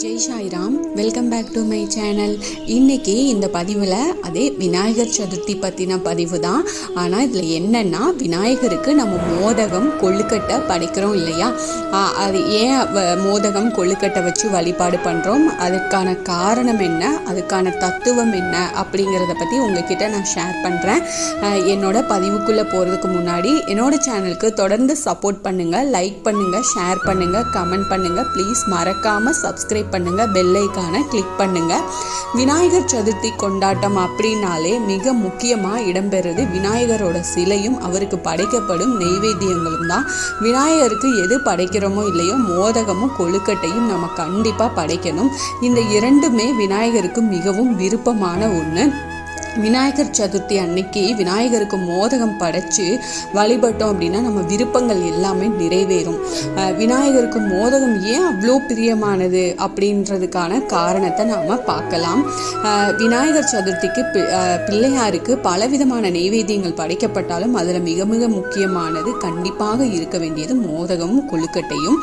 Jai Sairam welcome back to my channel இன்னைக்கு இந்த பதிவில் அதே விநாயகர் சதுர்த்தி பற்றின பதிவு தான் ஆனால் இதில் என்னென்னா விநாயகருக்கு நம்ம மோதகம் கொழுக்கட்டை படைக்கிறோம் இல்லையா? அது ஏன் வ- மோதகம் கொழுக்கட்டை வச்சு வழிபாடு பண்ணுறோம் அதுக்கான காரணம் என்ன? அதுக்கான தத்துவம் என்ன? அப்படிங்கிறத பற்றி உங்ககிட்ட நான் ஷேர் பண்ணுறேன் என்னோட பதிவுக்குள்ளே போகிறதுக்கு முன்னாடி என்னோட சேனலுக்கு தொடர்ந்து சப்போர்ட் பண்ணுங்கள் லைக் பண்ணுங்கள் ஷேர் பண்ணுங்கள் கமெண்ட் பண்ணுங்கள் ப்ளீஸ் மறக்காமல் சப்ஸ்கிரைப் பண்ணுங்கள் பெல் கிளிக் பண்ணுங்கள் விநாயகர் சதுர்த்தி கொண்டாட்டம் அப்படின்னாலே மிக முக்கியமாக இடம்பெறுறது விநாயகரோட சிலையும் அவருக்கு படைக்கப்படும் நெய்வேத்தியங்களும் தான். விநாயகருக்கு எது படைக்கிறோமோ இல்லையோ மோதகமும் கொழுக்கட்டையும் நம்ம கண்டிப்பாக படைக்கணும். இந்த இரண்டுமே விநாயகருக்கு மிகவும் விருப்பமான ஒன்று விநாயகர் சதுர்த்தி அன்னைக்கு விநாயகருக்கு மோதகம் படைச்சு வழிபட்டோம் அப்படின்னா நம்ம விருப்பங்கள் எல்லாமே நிறைவேறும். விநாயகருக்கு மோதகம் ஏன் அவ்வளோ பிரியமானது அப்படின்றதுக்கான காரணத்தை நாம் பார்க்கலாம். விநாயகர் சதுர்த்திக்கு பி- பிள்ளையாருக்கு பலவிதமான நெய்வேத்தியங்கள் படைக்கப்பட்டாலும் அதில் மிக மிக முக்கியமானது கண்டிப்பாக இருக்க வேண்டியது மோதகமும் கொழுக்கட்டையும்.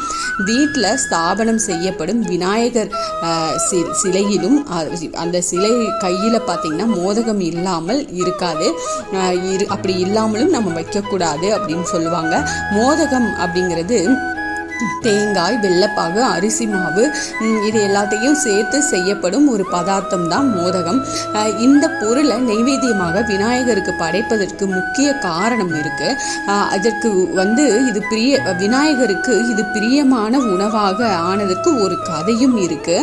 வீட்டில் ஸ்தாபனம் செய்யப்படும் விநாயகர் சிலையிலும் அந்த சிலை கையில் பார்த்தீங்கன்னா மோதகம் இல்லாமல் இருக்காது. இரு அப்படி இல்லாமலும் நம்ம வைக்கக்கூடாது அப்படின்னு சொல்லுவாங்க. மோதகம் அப்படிங்கிறது தேங்காய் வெள்ளைப்பாகு அரிசி மாவு இது எல்லாத்தையும் சேர்த்து செய்யப்படும் ஒரு பதார்த்தம் தான் மோதகம். இந்த பொருளை நெய்வேத்தியமாக விநாயகருக்கு படைப்பதற்கு முக்கிய காரணம் இருக்கு. அதற்கு வந்து இது பிரிய விநாயகருக்கு இது பிரியமான உணவாக ஆனதற்கு ஒரு கதையும் இருக்கு.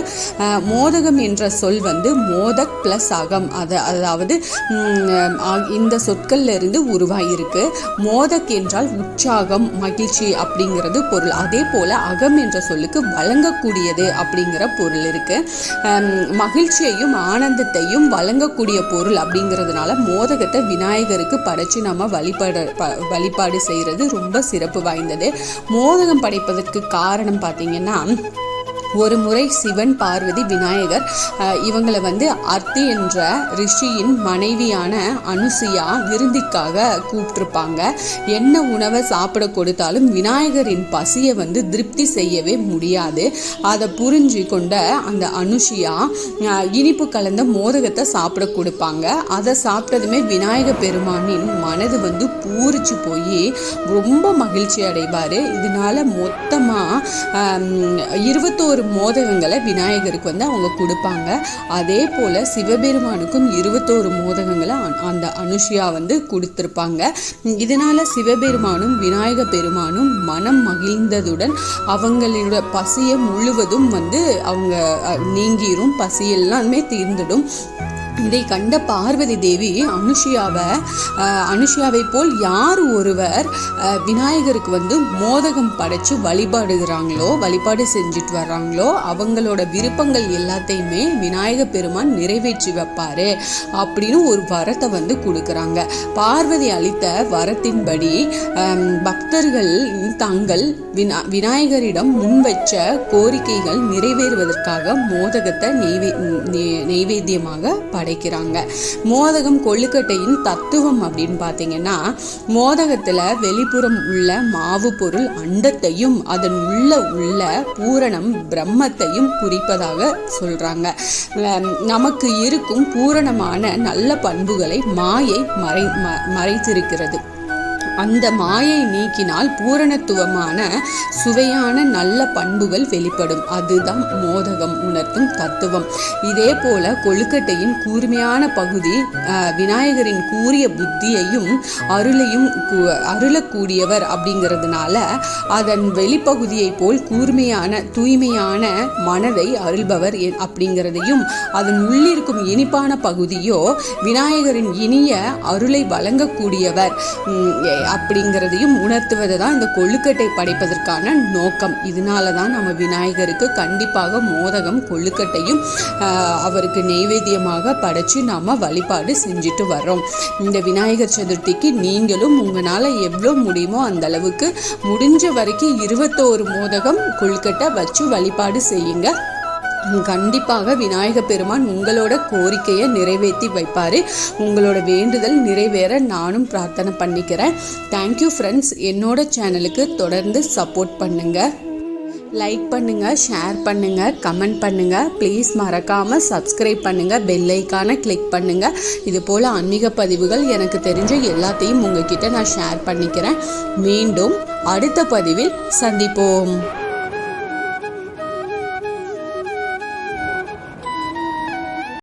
மோதகம் என்ற சொல் வந்து மோதக் பிளஸ் அகம். அது அதாவது இந்த சொற்கள்ல இருந்து உருவாயிருக்கு. மோதக் என்றால் உற்சாகம் மகிழ்ச்சி அப்படிங்கிறது பொருள். அதே போல அகம் என்ற சொல்லுக்கு வழங்கக்கூடியது அப்படிங்கிற பொருள் இருக்கு. மகிழ்ச்சியையும் ஆனந்தத்தையும் வழங்கக்கூடிய பொருள் அப்படிங்கிறதுனால மோதகத்தை விநாயகருக்கு படைச்சு நம்ம வழிபாடு ப- வழிபாடு செய்கிறது ரொம்ப சிறப்பு வாய்ந்தது. மோதகம் படைப்பதற்கு காரணம் பார்த்தீங்கன்னா ஒரு முறை சிவன் பார்வதி விநாயகர் இவங்களை வந்து அர்த்தி என்ற ரிஷியின் மனைவியான அனுசுயா விருந்திக்காக கூப்பிட்டுருப்பாங்க. என்ன உணவை சாப்பிட கொடுத்தாலும் விநாயகரின் பசியை வந்து திருப்தி செய்யவே முடியாது. அதை புரிஞ்சு கொண்ட அந்த அனுஷியா இனிப்பு கலந்த மோதகத்தை சாப்பிட கொடுப்பாங்க. அதை சாப்பிட்டதுமே விநாயக பெருமானின் மனது வந்து பூரிச்சு போய் ரொம்ப மகிழ்ச்சி அடைவார். இதனால மொத்தமாக இருபத்தோரு மோதகங்களை விநாயகருக்கு வந்து அவங்க கொடுப்பாங்க. அதே போல் சிவபெருமானுக்கும் இருபத்தோரு மோதகங்களை அந்த அனுஷியா வந்து கொடுத்துருப்பாங்க. இதனால் சிவபெருமானும் விநாயக பெருமானும் மனம் மகிழ்ந்ததுடன் அவங்களோட பசியை முழுவதும் வந்து அவங்க நீங்கிரும். பசி எல்லாமே தீர்ந்துடும். இதை கண்ட பார்வதி தேவி அனுஷியாவை அனுஷியாவை போல் யார் ஒருவர் விநாயகருக்கு வந்து மோதகம் படைச்சு வழிபாடுகிறாங்களோ வழிபாடு செஞ்சுட்டு வர்றாங்களோ அவங்களோட விருப்பங்கள் எல்லாத்தையுமே விநாயக பெருமான் நிறைவேற்றி வைப்பாரு அப்படின்னு ஒரு வரத்தை வந்து கொடுக்குறாங்க. பார்வதி அளித்த வரத்தின்படி பக்தர்கள் தங்கள் வினா விநாயகரிடம் முன்வச்ச கோரிக்கைகள் நிறைவேறுவதற்காக மோதகத்தை நெய்வே நெய்வேத்தியமாக படை அடைக்கிறாங்க மோதகம் கொள்ளுக்கட்டையின் தத்துவம் அப்படின்னு பார்த்தீங்கன்னா மோதகத்தில் வெளிப்புறம் உள்ள மாவு பொருள் அண்டத்தையும் அதன் உள்ள உள்ள பூரணம் பிரம்மத்தையும் குறிப்பதாக சொல்றாங்க. நமக்கு இருக்கும் பூரணமான நல்ல பண்புகளை மாயை மறை ம- மறைத்திருக்கிறது. அந்த மாயை நீக்கினால் பூரணத்துவமான சுவையான நல்ல பண்புகள் வெளிப்படும். அதுதான் மோதகம் உணர்த்தும் தத்துவம். இதே போல கொழுக்கட்டையின் கூர்மையான பகுதி விநாயகரின் கூரிய புத்தியையும் அருளையும் அருளக்கூடியவர் அப்படிங்கிறதுனால அதன் வெளிப்பகுதியை போல் கூர்மையான தூய்மையான மனதை அருள்பவர் அப்படிங்கிறதையும் அதன் உள்ளிருக்கும் இனிப்பான பகுதியோ விநாயகரின் இனிய அருளை வழங்கக்கூடியவர். அப்படிங்கிறதையும் உணர்த்துவது தான் இந்த கொழுக்கட்டை படைப்பதற்கான நோக்கம். இதனால தான் நம்ம விநாயகருக்கு கண்டிப்பாக மோதகம் கொழுக்கட்டையும் அவருக்கு நெய்வேத்தியமாக படைச்சு நாம் வழிபாடு செஞ்சுட்டு வர்றோம். இந்த விநாயகர் சதுர்த்திக்கு நீங்களும் உங்களால் எவ்வளோ முடியுமோ அந்த அளவுக்கு முடிஞ்ச வரைக்கும் இருபத்தோரு மோதகம் கொழுக்கட்டை வச்சு வழிபாடு செய்யுங்க. கண்டிப்பாக விநாயக பெருமான் உங்களோட கோரிக்கையை நிறைவேற்றி வைப்பார். உங்களோட வேண்டுதல் நிறைவேற நானும் பிரார்த்தனை பண்ணிக்கிறேன். தேங்க்யூ ஃப்ரெண்ட்ஸ் என்னோட சேனலுக்கு தொடர்ந்து சப்போர்ட் பண்ணுங்கள் லைக் பண்ணுங்கள் ஷேர் பண்ணுங்கள் கமெண்ட் பண்ணுங்கள் ப்ளீஸ் மறக்காமல் சப்ஸ்கிரைப் பண்ணுங்கள் பெல் ஐக்கானை கிளிக் பண்ணுங்கள் இது போல் ஆன்மீக பதிவுகள் எனக்கு தெரிஞ்ச எல்லாத்தையும் உங்ககிட்ட நான் ஷேர் பண்ணிக்கிறேன். மீண்டும் அடுத்த பதிவில் சந்திப்போம்.